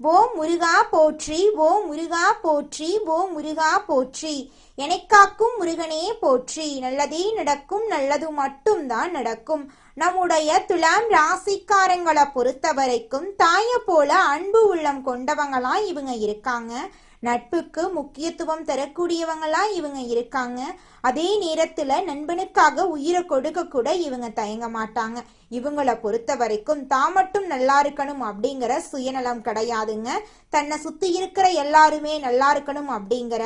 ஓ முருகா போற்றி ஓ முருகா போற்றி ஓ முருகா போற்றி. எனக்காக்கும் முருகனே போற்றி. நல்லதே நடக்கும் நல்லது மட்டும்தான் நடக்கும். நம்முடைய துலாம் ராசிக்காரங்களை பொறுத்த வரைக்கும் தாயை போல அன்பு உள்ளம் கொண்டவங்களா இவங்க இருக்காங்க. நட்புக்கு முக்கியத்துவம் தரக்கூடியவங்களா இவங்க இருக்காங்க. அதே நேரத்துல நண்பனுக்காக உயிரை கொடுக்க கூட இவங்க தயங்க மாட்டாங்க. இவங்கள பொறுத்த வரைக்கும் தான் மட்டும் நல்லா இருக்கணும் அப்படிங்கிற சுயநலம் கிடையாதுங்க. தன்னை சுத்தி இருக்கிற எல்லாருமே நல்லா இருக்கணும் அப்படிங்கிற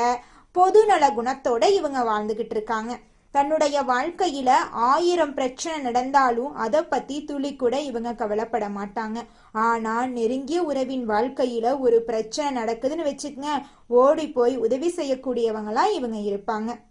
பொதுநல குணத்தோட இவங்க வாழ்ந்துகிட்டு இருக்காங்க. தன்னுடைய வாழ்க்கையில ஆயிரம் பிரச்சனை நடந்தாலும் அதை பத்தி துளி கூட இவங்க கவலைப்பட மாட்டாங்க. ஆனால் நெருங்கிய உறவின் வாழ்க்கையில ஒரு பிரச்சனை நடக்குதுன்னு வச்சுக்கங்க. ஓடி போய் உதவி செய்யக்கூடியவங்களா இவங்க இருப்பாங்க.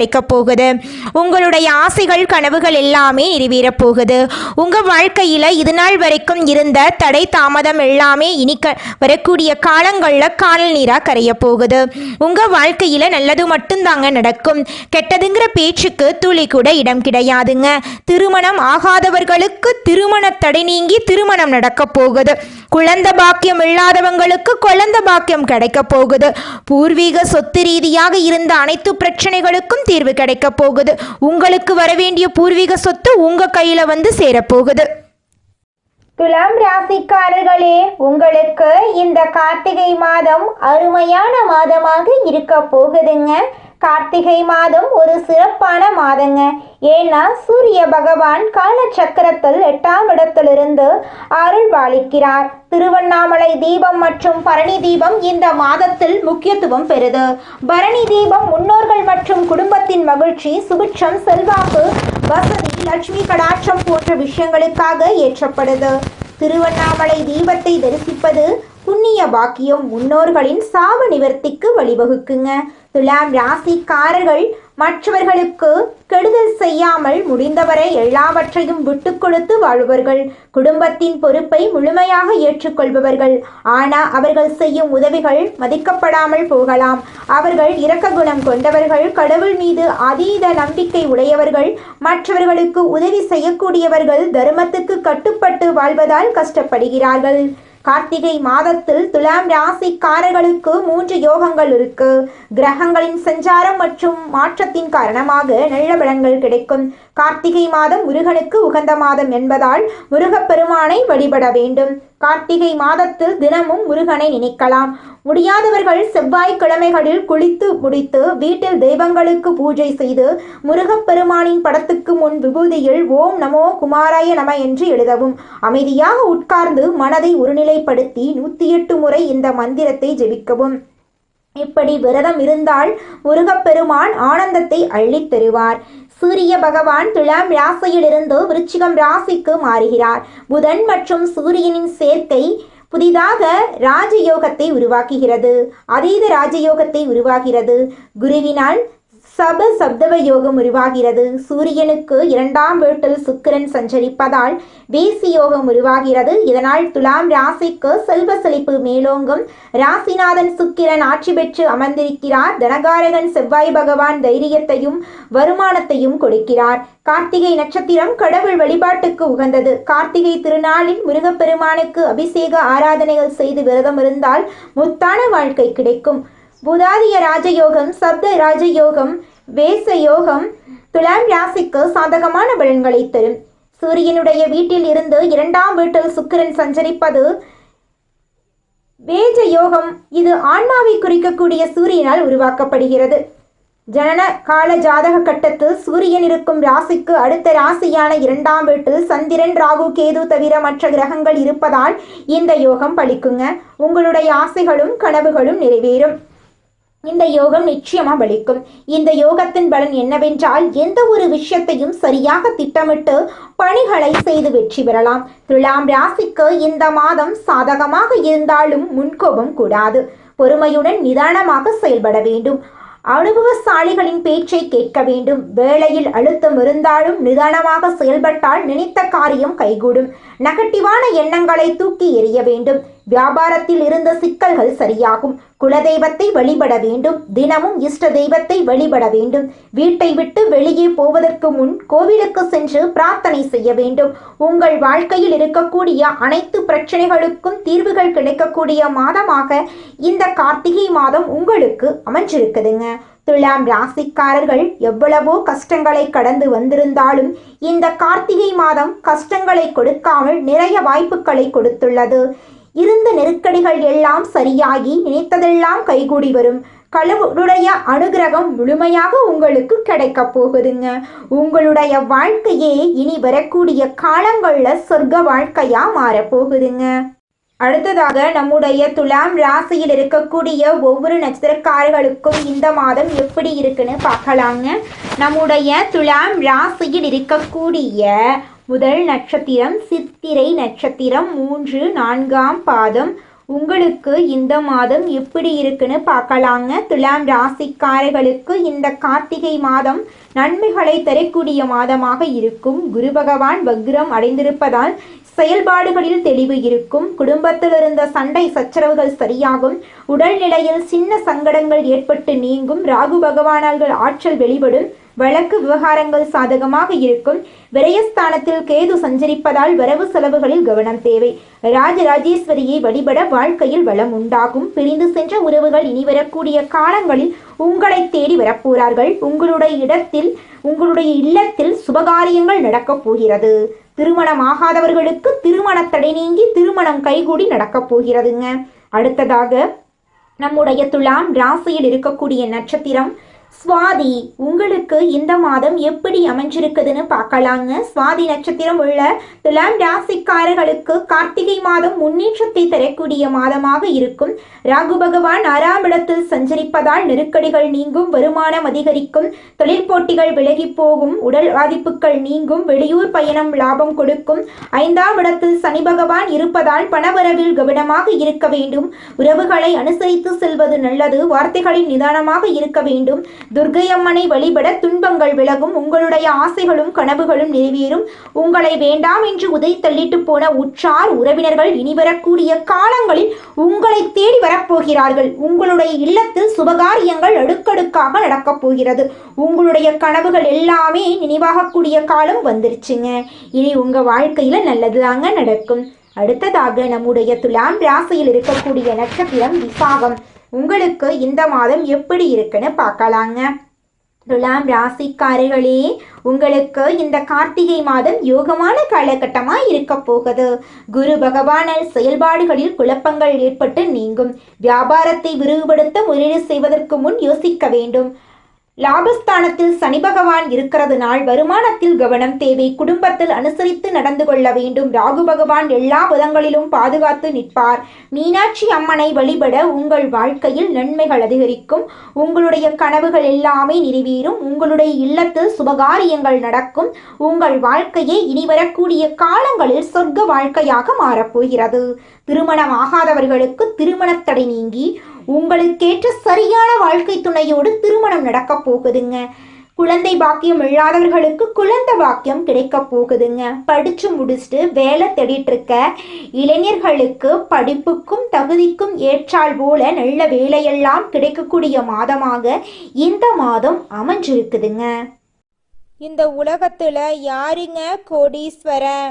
கிடைக்கப் போகுது உங்களுடைய ஆசைகள் கனவுகள் எல்லாமே நிறைவேறப் போகுது உங்க வாழ்க்கையில் இது நாள் வரைக்கும் இருந்த தடை தாமதம் எல்லாமே இனிக்க வரக்கூடிய காலங்களில் காணல் நீரா கரைய போகுது உங்க வாழ்க்கையில் நல்லது மட்டும்தாங்க நடக்கும். கெட்டதுங்கிற பேச்சுக்கு துளி கூட இடம் கிடையாதுங்க. திருமணம் ஆகாதவர்களுக்கு திருமண தடை நீங்கி திருமணம் நடக்க போகுது. குழந்தை பாக்கியம் இல்லாதவங்களுக்கு குழந்தை பாக்கியம் கிடைக்க போகுது. பூர்வீக சொத்து ரீதியாக இருந்த அனைத்து பிரச்சனைகளுக்கும் தீர்வு கிடைக்க போகுது. உங்களுக்கு வரவேண்டிய பூர்வீக சொத்து உங்க கையில வந்து சேரப்போகுது. துலாம் ராசிக்காரர்களே உங்களுக்கு இந்த கார்த்திகை மாதம் அருமையான மாதமாக இருக்க போகுதுங்க. கார்த்திகை மாதம் ஒரு சிறப்பான மாதங்க. ஏன்னா சூரிய பகவான் கால சக்கரத்தில் எட்டாம் இடத்திலிருந்து அருள் பாலிக்கிறார். திருவண்ணாமலை தீபம் மற்றும் பரணி தீபம் இந்த மாதத்தில் முக்கியத்துவம் பெறுது. பரணி தீபம் முன்னோர்கள் மற்றும் குடும்பத்தின் மகிழ்ச்சி சுபிட்சம் செல்வாக்கு வசதி லட்சுமி கடாட்சம் போன்ற விஷயங்களுக்காக ஏற்றப்படுது. திருவண்ணாமலை தீபத்தை தரிசிப்பது புண்ணிய பாக்கியம் முன்னோர்களின் சாப நிவர்த்திக்கு வழிவகுக்குங்க. துலாம் ராசிக்காரர்கள் மற்றவர்களுக்கு கெடுதல் செய்யாமல் முடிந்தவரை எல்லாவற்றையும் விட்டு கொடுத்து வாழ்வர்கள் குடும்பத்தின் பொறுப்பை முழுமையாக ஏற்றுக்கொள்பவர்கள். ஆனால் அவர்கள் செய்யும் உதவிகள் மதிக்கப்படாமல் போகலாம். அவர்கள் இரக்க குணம் கொண்டவர்கள் கடவுள் மீது அதீத நம்பிக்கை உடையவர்கள் மற்றவர்களுக்கு உதவி செய்யக்கூடியவர்கள் தர்மத்துக்கு கட்டுப்பட்டு வாழ்வதால் கஷ்டப்படுகிறார்கள். கார்த்திகை மாதத்தில் துலாம் ராசிக்காரர்களுக்கு மூன்று யோகங்கள் இருக்கு. கிரகங்களின் சஞ்சாரம் மற்றும் மாற்றத்தின் காரணமாக நல்ல பலன்கள் கிடைக்கும். கார்த்திகை மாதம் முருகனுக்கு உகந்த மாதம் என்பதால் முருகப்பெருமானை வழிபட வேண்டும். கார்த்திகை மாதத்தில் தினமும் முருகனை நினைக்கலாம். முடியாதவர்கள் செவ்வாய்க்கிழமைகளில் குளித்து முடித்து வீட்டில் தெய்வங்களுக்கு பூஜை செய்து முருகப்பெருமானின் படத்துக்கு முன் விபூதியில் ஓம் நமோ குமாராய நம என்று எழுதவும். அமைதியாக உட்கார்ந்து மனதை ஒருநிலைப்படுத்தி நூற்றி எட்டு முறை இந்த மந்திரத்தை ஜெபிக்கவும். இப்படி விரதம் இருந்தால் முருகப்பெருமான் ஆனந்தத்தை அள்ளித் தருவார் சூரிய பகவான் துலாம் ராசியிலிருந்து விருச்சிகம் ராசிக்கு மாறுகிறார். புதன் மற்றும் சூரியனின் சேர்க்கை புதிதாக ராஜயோகத்தை உருவாக்குகிறது. அதீத ராஜயோகத்தை உருவாகிறது குருவினால் சப சப்தவ யோகம் உருவாகிறது. சூரியனுக்கு இரண்டாம் வீட்டில் சுக்கிரன் சஞ்சரிப்பதால் வேசி யோகம் உருவாகிறது. இதனால் துலாம் ராசிக்கு செல்வ செழிப்பு மேலோங்கும். ராசிநாதன் சுக்கிரன் ஆட்சி பெற்று அமர்ந்திருக்கிறார். தனகாரகன் செவ்வாய் பகவான் தைரியத்தையும் வருமானத்தையும் கொடுக்கிறார். கார்த்திகை நட்சத்திரம் கடவுள் வழிபாட்டுக்கு உகந்தது. கார்த்திகை திருநாளில் முருகப்பெருமானுக்கு அபிஷேக ஆராதனைகள் செய்து விரதம் இருந்தால் முத்தான வாழ்க்கை கிடைக்கும். புதாதிய ராஜயோகம் சப்த ராஜயோகம் வேச யோகம் துலாம் ராசிக்கு சாதகமான பலன்களை தரும். சூரியனுடைய வீட்டில் இருந்து இரண்டாம் வீட்டில் சுக்கிரன் சஞ்சரிப்பது வேஜ யோகம் இது ஆன்மாவை குறிக்கக்கூடிய சூரியனால் உருவாக்கப்படுகிறது. ஜனன கால ஜாதக கட்டத்தில் சூரியன் இருக்கும் ராசிக்கு அடுத்த ராசியான இரண்டாம் வீட்டில் சந்திரன் ராகு கேது தவிர மற்ற கிரகங்கள் இருப்பதால் இந்த யோகம் பலிக்குங்க. உங்களுடைய ஆசைகளும் கனவுகளும் நிறைவேறும். இந்த யோகம் நிச்சயமா பலிக்கும். இந்த யோகத்தின் பலன் என்னவென்றால் எந்த ஒரு விஷயத்தையும் சரியாக திட்டமிட்டு பணிகளை செய்து வெற்றி பெறலாம். துலாம் ராசிக்கு இந்த மாதம் சாதகமாக இருந்தாலும் முன்கோபம் கூடாது. பொறுமையுடன் நிதானமாக செயல்பட வேண்டும். அனுபவசாலிகளின் பேச்சை கேட்க வேண்டும். வேளையில் அழுத்தம் இருந்தாலும் நிதானமாக செயல்பட்டால் நினைத்த காரியம் கைகூடும். நெகட்டிவான எண்ணங்களை தூக்கி எறிய வேண்டும். வியாபாரத்தில் இருந்த சிக்கல்கள் சரியாகும். குலதெய்வத்தை வழிபட வேண்டும். தினமும் இஷ்ட தெய்வத்தை வழிபட வேண்டும். வீட்டை விட்டு வெளியே போவதற்கு முன் கோவிலுக்கு சென்று பிரார்த்தனை செய்ய வேண்டும். உங்கள் வாழ்க்கையில் இருக்கக்கூடிய அனைத்து பிரச்சனைகளுக்கும் தீர்வுகள் கிடைக்கக்கூடிய மாதமாக இந்த கார்த்திகை மாதம் உங்களுக்கு அமைஞ்சிருக்குதுங்க. துலாம் ராசிக்காரர்கள் எவ்வளவோ கஷ்டங்களை கடந்து வந்திருந்தாலும் இந்த கார்த்திகை மாதம் கஷ்டங்களை கொடுக்காமல் நிறைய வாய்ப்புகளை கொடுத்துள்ளது. இருந்த நெருக்கடிகள் எல்லாம் சரியாகி நினைத்ததெல்லாம் கைகூடி வரும். கடவுளுடைய அனுகிரகம் முழுமையாக உங்களுக்கு கிடைக்க போகுதுங்க. உங்களுடைய வாழ்க்கையே இனி வரக்கூடிய காலங்களில் சொர்க்க வாழ்க்கையா மாறப்போகுதுங்க அடுத்ததாக நம்முடைய துலாம் ராசியில் இருக்கக்கூடிய ஒவ்வொரு நட்சத்திரக்காரர்களுக்கும் இந்த மாதம் எப்படி இருக்குன்னு பார்க்கலாங்க. நம்முடைய துலாம் ராசியில் இருக்கக்கூடிய முதல் நட்சத்திரம் சித்திரை நட்சத்திரம் மூன்று நான்காம் பாதம். உங்களுக்கு இந்த மாதம் எப்படி இருக்குன்னு பார்க்கலாங்க. துலாம் ராசிக்காரர்களுக்கு இந்த கார்த்திகை மாதம் நன்மைகளை தரக்கூடிய மாதமாக இருக்கும். குரு பகவான் வக்ரம் அடைந்திருப்பதால் செயல்பாடுகளில் தெளிவு இருக்கும். குடும்பத்தில் இருந்த சண்டை சச்சரவுகள் சரியாகும். உடல்நிலையில் சின்ன சங்கடங்கள் ஏற்பட்டு நீங்கும். ராகு பகவானால்கள் ஆற்றல் வெளிப்படும். வழக்கு விவகாரங்கள் சாதகமாக இருக்கும். விரயஸ்தானத்தில் கேது சஞ்சரிப்பதால் வரவு செலவுகளில் கவனம் தேவை. ராஜராஜேஸ்வரியை வழிபட வாழ்க்கையில் வளம் உண்டாகும். பிரிந்து சென்ற உறவுகள் இனி வரக்கூடிய காலங்களில் உங்களை தேடி வரப்போறார்கள். உங்களுடைய இடத்தில் உங்களுடைய இல்லத்தில் சுபகாரியங்கள் நடக்கப் போகிறது. திருமணமாகாதவர்களுக்கு திருமண தடை நீங்கி திருமணம் கைகூடி நடக்கப் போகிறதுங்க. அடுத்ததாக நம்முடைய துலாம் ராசியில் இருக்கக்கூடிய நட்சத்திரம். சுவாதி உங்களுக்கு இந்த மாதம் எப்படி அமைஞ்சிருக்குதுன்னு பார்க்கலாங்க. சுவாதி நட்சத்திரம் உள்ள துலாம் ராசிக்காரர்களுக்கு கார்த்திகை மாதம் முன்னேற்றத்தை தரக்கூடிய மாதமாக இருக்கும். ராகு பகவான் ஆறாம் இடத்தில் சஞ்சரிப்பதால் நெருக்கடிகள் நீங்கும் வருமானம் அதிகரிக்கும் தொழில் போட்டிகள் விலகி போகும் உடல் பாதிப்புகள் நீங்கும் வெளியூர் பயணம் லாபம் கொடுக்கும். ஐந்தாம் இடத்தில் சனி பகவான் இருப்பதால் பணவரவில் கவனமாக இருக்க வேண்டும். உறவுகளை அனுசரித்து செல்வது நல்லது. வார்த்தைகளில் நிதானமாக இருக்க வேண்டும். துர்கையம்மனை வழிபட துன்பங்கள் விலகும் உங்களுடைய ஆசைகளும் கனவுகளும் நிறைவேறும். உங்களை வேண்டாம் என்று உதை தள்ளிட்டு போன உற்றார் உறவினர்கள் இனிவரக்கூடிய காலங்களில் உங்களை தேடி வரப்போகிறார்கள். உங்களுடைய இல்லத்தில் சுபகாரியங்கள் அடுக்கடுக்காக நடக்கப் போகிறது. உங்களுடைய கனவுகள் எல்லாமே நினைவாகக்கூடிய காலம் வந்துருச்சுங்க. இனி உங்க வாழ்க்கையில நல்லதுதாங்க நடக்கும். அடுத்ததாக நம்முடைய துலாம் ராசியில் இருக்கக்கூடிய நட்சத்திரம் விசாகம். உங்களுக்கு இந்த மாதம் எப்படி இருக்குன்னு பார்க்கலாங்க. துலாம் ராசிக்காரர்களே உங்களுக்கு இந்த கார்த்திகை மாதம் யோகமான காலகட்டமாக இருக்க போகுது. குரு பகவானர் செயல்பாடுகளில் குழப்பங்கள் ஏற்பட்டு நீங்கும். வியாபாரத்தை விரிவுபடுத்த முதலீடு செய்வதற்கு முன் யோசிக்க வேண்டும். லாபஸ்தானத்தில் சனி பகவான் இருக்கிறதுனால் வருமானத்தில் கவனம் தேவை. குடும்பத்தில் அனுசரித்து நடந்து கொள்ள வேண்டும். ராகு பகவான் எல்லா புதங்களிலும் பாதுகாத்து நிற்பார். மீனாட்சி அம்மனை வழிபட உங்கள் வாழ்க்கையில் நன்மைகள் அதிகரிக்கும். உங்களுடைய கனவுகள் எல்லாமே நிறைவேறும். உங்களுடைய இல்லத்தில் சுபகாரியங்கள் நடக்கும். உங்கள் வாழ்க்கையே இனி வரக்கூடிய காலங்களில் சொர்க்க வாழ்க்கையாக மாறப்போகிறது. திருமணம் ஆகாதவர்களுக்கு திருமணத்தடை நீங்கி உங்களுக்கேற்ற சரியான வாழ்க்கை துணையோடு திருமணம் நடக்க போகுதுங்க. குழந்தை பாக்கியம் இல்லாதவர்களுக்கு குழந்தை பாக்கியம் கிடைக்க போகுதுங்க. படிச்சு முடிச்சுட்டு வேலை தேடிட்டு இருக்க இளைஞர்களுக்கு படிப்புக்கும் தகுதிக்கும் ஏற்றால் போல நல்ல வேலையெல்லாம் கிடைக்கக்கூடிய மாதமாக இந்த மாதம் அமைஞ்சிருக்குதுங்க. இந்த உலகத்துல யாருங்க கோடீஸ்வரன்?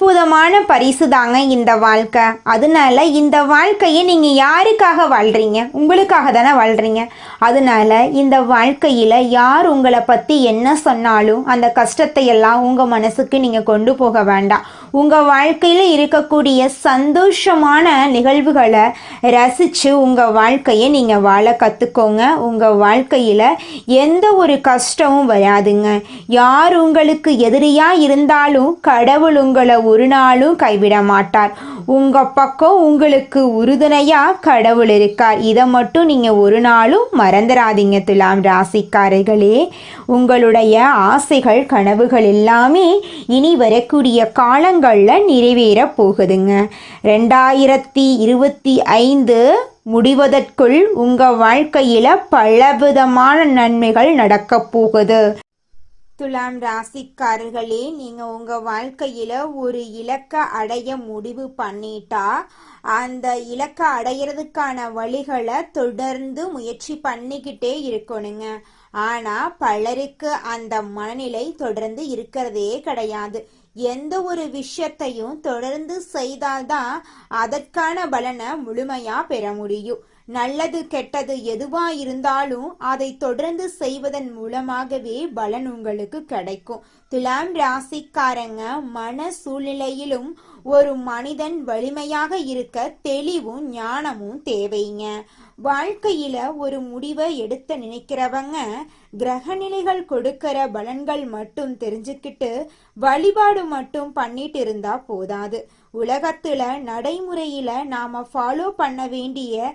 அற்புதமான பரிசு தாங்க இந்த வாழ்க்கை. அதனால இந்த வாழ்க்கையை நீங்கள் யாருக்காக வாழ்கிறீங்க உங்களுக்காக தானே வாழ்கிறீங்க அதனால இந்த வாழ்க்கையில் யார் உங்களை பற்றி என்ன சொன்னாலும் அந்த கஷ்டத்தை எல்லாம் உங்கள் மனசுக்கு நீங்கள் கொண்டு போக வேண்டாம். உங்கள் வாழ்க்கையில் இருக்கக்கூடிய சந்தோஷமான நிகழ்வுகளை ரசித்து உங்கள் வாழ்க்கையை நீங்கள் வாழ கற்றுக்கோங்க உங்கள் வாழ்க்கையில் எந்த ஒரு கஷ்டமும் வராதுங்க. யார் உங்களுக்கு எதிரியாக இருந்தாலும் கடவுள் உங்களை ஒரு நாளும் கைவிட மாட்டார் உங்கள் பக்கம் உங்களுக்கு உறுதுணையாக கடவுள் இருக்கார். இதை மட்டும் நீங்கள் ஒரு நாளும் மறந்துடாதீங்க துலாம் ராசிக்காரர்களே. உங்களுடைய ஆசைகள் கனவுகள் எல்லாமே இனி வரக்கூடிய காலங்களில் நிறைவேற போகுதுங்க. ரெண்டாயிரத்தி இருபத்தி ஐந்து முடிவதற்குள் உங்கள் வாழ்க்கையில் பலவிதமான நன்மைகள் நடக்கப் போகுது. துலாம் ராசிக்காரர்களே நீங்கள் உங்கள் வாழ்க்கையில் ஒரு இலக்க அடைய முடிவு பண்ணிட்டா அந்த இலக்க அடையிறதுக்கான வழிகளை தொடர்ந்து முயற்சி பண்ணிக்கிட்டே இருக்கணுங்க. ஆனால் பலருக்கு அந்த மனநிலை தொடர்ந்து இருக்கிறதே கிடையாது. எந்த ஒரு விஷயத்தையும் தொடர்ந்து செய்தால்தான் அதற்கான பலனை முழுமையா பெற முடியும். நல்லது கெட்டது எதுவா இருந்தாலும் அதை தொடர்ந்து செய்வதன் மூலமாகவே பலன் உங்களுக்கு கிடைக்கும். துலாம் ராசிக்காரங்க மன சூழ்நிலையிலும் ஒரு மனிதன் வலிமையாக இருக்க தெளிவும் ஞானமும் தேவைங்க. வாழ்க்கையில ஒரு முடிவை எடுத்து நினைக்கிறவங்க கிரகநிலைகள் கொடுக்கிற பலன்கள் மட்டும் தெரிஞ்சுக்கிட்டு வழிபாடு மட்டும் பண்ணிட்டு இருந்தா போதாது. உலகத்துல நடைமுறையில நாம ஃபாலோ பண்ண வேண்டிய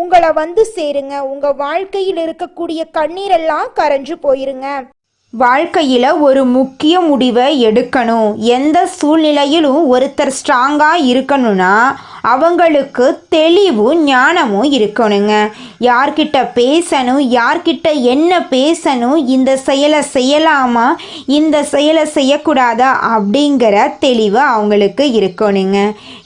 உங்களை வந்து சேருங்க. உங்க வாழ்க்கையில் இருக்கக்கூடிய கண்ணீரெல்லாம் கரைஞ்சு போயிருங்க. வாழ்க்கையில் ஒரு முக்கிய முடிவை எடுக்கணும். எந்த சூழ்நிலையிலும் ஒருத்தர் ஸ்ட்ராங்காக இருக்கணும்னா அவங்களுக்கு தெளிவும் ஞானமும் இருக்கணுங்க. யார்கிட்ட பேசணும் யார்கிட்ட என்ன பேசணும் இந்த செயலை செய்யலாமா இந்த செயலை செய்யக்கூடாதா அப்படிங்கிற தெளிவு அவங்களுக்கு இருக்கணுங்க.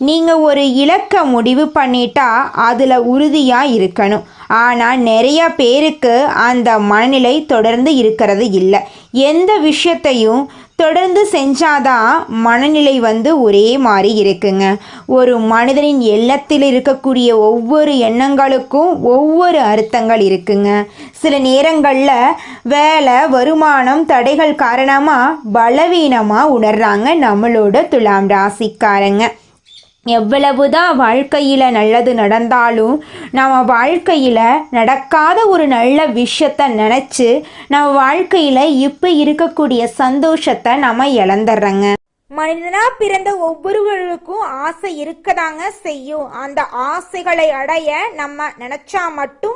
நீங்கள் ஒரு இலக்க முடிவு பண்ணிட்டா அதில் உறுதியாக இருக்கணும். ஆனால் நிறைய பேருக்கு அந்த மனநிலை தொடர்ந்து இருக்கிறது இல்லை. எந்த விஷயத்தையும் தொடர்ந்து செஞ்சாதான் மனநிலை வந்து ஒரே மாதிரி இருக்குங்க. ஒரு மனிதனின் எல்லத்தில் இருக்கக்கூடிய ஒவ்வொரு எண்ணங்களுக்கும் ஒவ்வொரு அர்த்தங்கள் இருக்குங்க. சில நேரங்களில் வேலை வருமானம் தடைகள் காரணமாக பலவீனமாக உணர்றாங்க நம்மளோட துலாம் ராசிக்காரங்க. எவ்வளவுதான் வாழ்க்கையில் நல்லது நடந்தாலும் நம்ம வாழ்க்கையில் நடக்காத ஒரு நல்ல விஷயத்த நினச்சி நம்ம வாழ்க்கையில் இப்போ இருக்கக்கூடிய சந்தோஷத்தை நம்ம இழந்துடுறோங்க மனிதனாக பிறந்த ஒவ்வொருவருக்கும் ஆசை இருக்கதாங்க செய்யும். அந்த ஆசைகளை அடைய நம்ம நினச்சா மட்டும்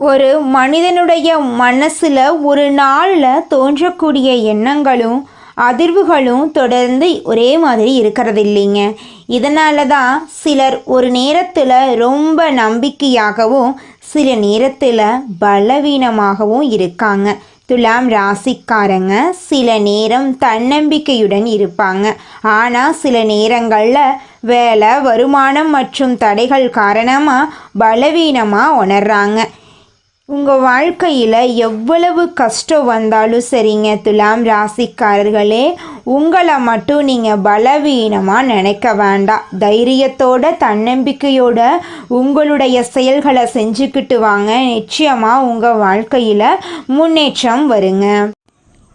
ஒரு மனிதனுடைய மனசில் ஒரு நாளில் தோன்றக்கூடிய எண்ணங்களும் அதிர்வுகளும் தொடர்ந்து ஒரே மாதிரி இருக்கிறது இல்லைங்க இதனால தான் சிலர் ஒரு நேரத்தில் ரொம்ப நம்பிக்கையாகவும் சில நேரத்தில் பலவீனமாகவும் இருக்காங்க. துலாம் ராசிக்காரங்க சில நேரம் தன்னம்பிக்கையுடன் இருப்பாங்க. ஆனால் சில நேரங்களில் வேலை வருமானம் மற்றும் தடைகள் காரணமாக பலவீனமாக உணர்றாங்க. உங்கள் வாழ்க்கையில் எவ்வளவு கஷ்டம் வந்தாலும் சரிங்க துலாம் ராசிக்காரர்களே. உங்களை மட்டும் நீங்கள் பலவீனமாக நினைக்க வேண்டாம். தைரியத்தோட தன்னம்பிக்கையோட உங்களுடைய செயல்களை செஞ்சுக்கிட்டு வாங்க. நிச்சயமாக உங்கள் வாழ்க்கையில் முன்னேற்றம் வருங்க.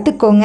கத்துக்கோங்க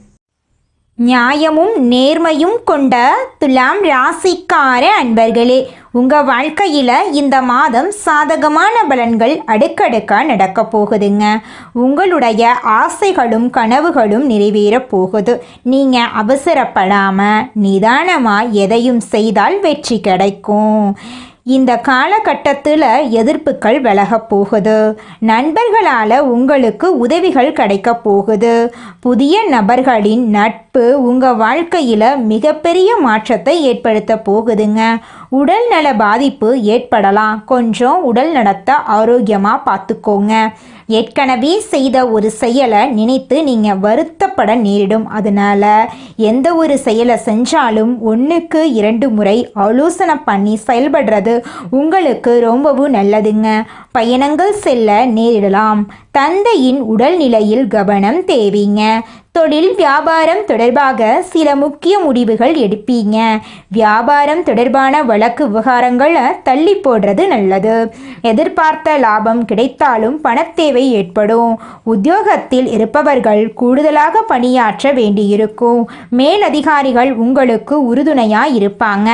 நியாயமும் நேர்மையும் கொண்ட துலாம் ராசிக்கார அன்பர்களே உங்கள் வாழ்க்கையில் இந்த மாதம் சாதகமான பலன்கள் அடுக்கடுக்காக நடக்க போகுதுங்க. உங்களுடைய ஆசைகளும் கனவுகளும் நிறைவேற போகுது. நீங்கள் அவசரப்படாமல் நிதானமாக எதையும் செய்தால் வெற்றி கிடைக்கும். இந்த காலகட்டத்தில் எதிர்ப்புகள் விலகப் போகுது. நண்பர்களால் உங்களுக்கு உதவிகள் கிடைக்க போகுது. புதிய நபர்களின் நட்பு உங்கள் வாழ்க்கையில் மிகப்பெரிய மாற்றத்தை ஏற்படுத்த போகுதுங்க. உடல் நல பாதிப்பு ஏற்படலாம். கொஞ்சம் உடல் நலத்தை ஆரோக்கியமாக பார்த்துக்கோங்க ஏற்கனவே செய்த ஒரு செயலை நினைத்து நீங்கள் வருத்தப்பட நேரிடும். அதனால் எந்த ஒரு செயலை செஞ்சாலும் ஒன்றுக்கு இரண்டு முறை ஆலோசனை பண்ணி செயல்படுறது உங்களுக்கு ரொம்பவும் நல்லதுங்க. பயணங்கள் செல்ல நேரிடலாம். தந்தையின் உடல்நிலையில் கவனம் தேவைங்க. தொழில் வியாபாரம் தொடர்பாக சில முக்கிய முடிவுகள் எடுப்பீங்க. வியாபாரம் தொடர்பான வழக்கு விவகாரங்களை தள்ளி போடுறது நல்லது. எதிர்பார்த்த லாபம் கிடைத்தாலும் பணத்தேவை ஏற்படும். உத்தியோகத்தில் இருப்பவர்கள் கூடுதலாக பணியாற்ற வேண்டியிருக்கும். மேலதிகாரிகள் உங்களுக்கு உறுதுணையாக இருப்பாங்க.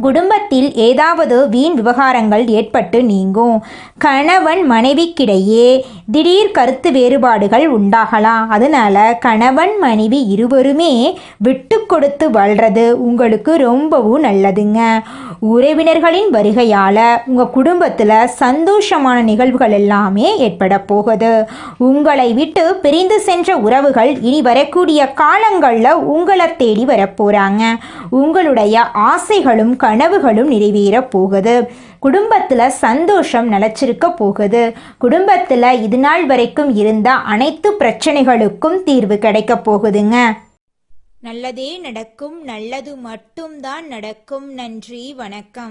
குடும்பத்தில் ஏதாவது வீண் விவகாரங்கள் ஏற்பட்டு நீங்கும். கணவன் மனைவிக்கிடையே திடீர் கருத்து வேறுபாடுகள் உண்டாகலாம். அதனால கணவன் மனைவி இருவருமே விட்டு கொடுத்து வாழ்றது உங்களுக்கு ரொம்பவும் நல்லதுங்க. உறவினர்களின் வருகையால் உங்கள் குடும்பத்தில் சந்தோஷமான நிகழ்வுகள் எல்லாமே ஏற்பட போகுது. உங்களை விட்டு பிரிந்து சென்ற உறவுகள் இனி வரக்கூடிய காலங்களில் உங்களை தேடி வரப்போகிறாங்க உங்களுடைய ஆசைகளும் கனவுகளும் நிறைவேறப் போகுது. குடும்பத்தில் சந்தோஷம் நிலச்சிருக்க போகுது. குடும்பத்தில் இது நாள் வரைக்கும் இருந்த அனைத்து பிரச்சனைகளுக்கும் தீர்வு கிடைக்க போகுதுங்க. நல்லதே நடக்கும் நல்லது மட்டும்தான் நடக்கும். நன்றி வணக்கம்.